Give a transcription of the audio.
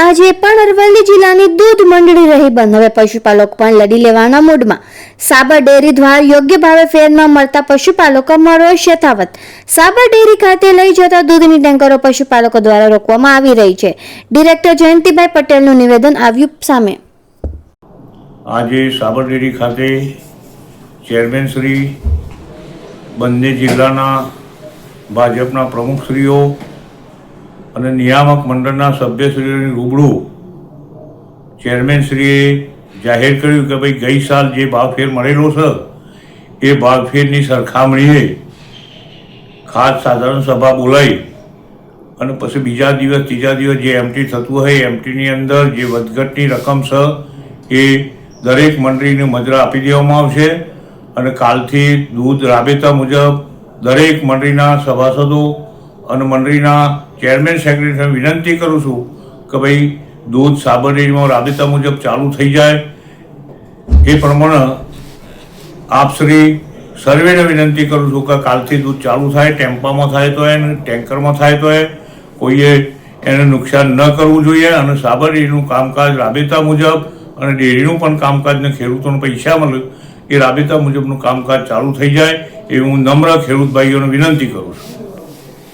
આજે પણ અરવલ્લી જિલ્લાની દૂધ મંડળી રહી બંધ. હવે પશુપાલક પણ લડી લેવાના મૂડમાં. સાબર ડેરી દ્વારા યોગ્ય ભાવે ફેરમાં મળતા પશુપાલકોમાં રોષ યથાવત. સાબર ડેરી ખાતે લઈ જતા દૂધની ટેન્કરો પશુપાલકો દ્વારા રોકવામાં આવી રહી છે. ડિરેક્ટર જયંતિભાઈ પટેલનું નિવેદન આવ્યું સામે. આજે સાબરડેરી ખાતે ચેરમેન શ્રી, બંને જિલ્લાના ભાજપના પ્રમુખશ્રીઓ અને નિયામક મંડળના સભ્યશ્રીઓની રૂબરૂ ચેરમેનશ્રીએ જાહેર કર્યું કે ભાઈ ગઈ સાલ જે ભાવફેર મળેલો છે, એ ભાવફેરની સરખામણીએ ખાસ સાધારણ સભા બોલાવી અને પછી બીજા દિવસ, ત્રીજા દિવસ જે એમટી થતું હોય, એમટીની અંદર જે વધઘટની રકમ છે, એ દરેક મંડળીને મજરા આપી દેવામાં આવશે અને કાલથી દૂધ રાબેતા મુજબ દરેક મંડળીના સભાસદો અને મંડળીના ચેરમેન સેક્રેટરીને વિનંતી કરું છું કે ભાઈ દૂધ સાબરડીમાં રાબેતા મુજબ ચાલુ થઈ જાય. એ પ્રમાણે આપશ્રી સર્વેને વિનંતી કરું છું કે કાલથી દૂધ ચાલુ થાય, ટેમ્પામાં થાય તો એને, ટેન્કરમાં થાય તો એ. કોઈએ એને નુકસાન ન કરવું જોઈએ અને સાબરડીનું કામકાજ રાબેતા મુજબ અને ડેરીનું પણ કામકાજ ને ખેડૂતોને પૈસા મળે એ રાબેતા મુજબનું કામકાજ ચાલુ થઈ જાય. એ હું નમ્ર ખેડૂત ભાઈઓને વિનંતી કરું છું.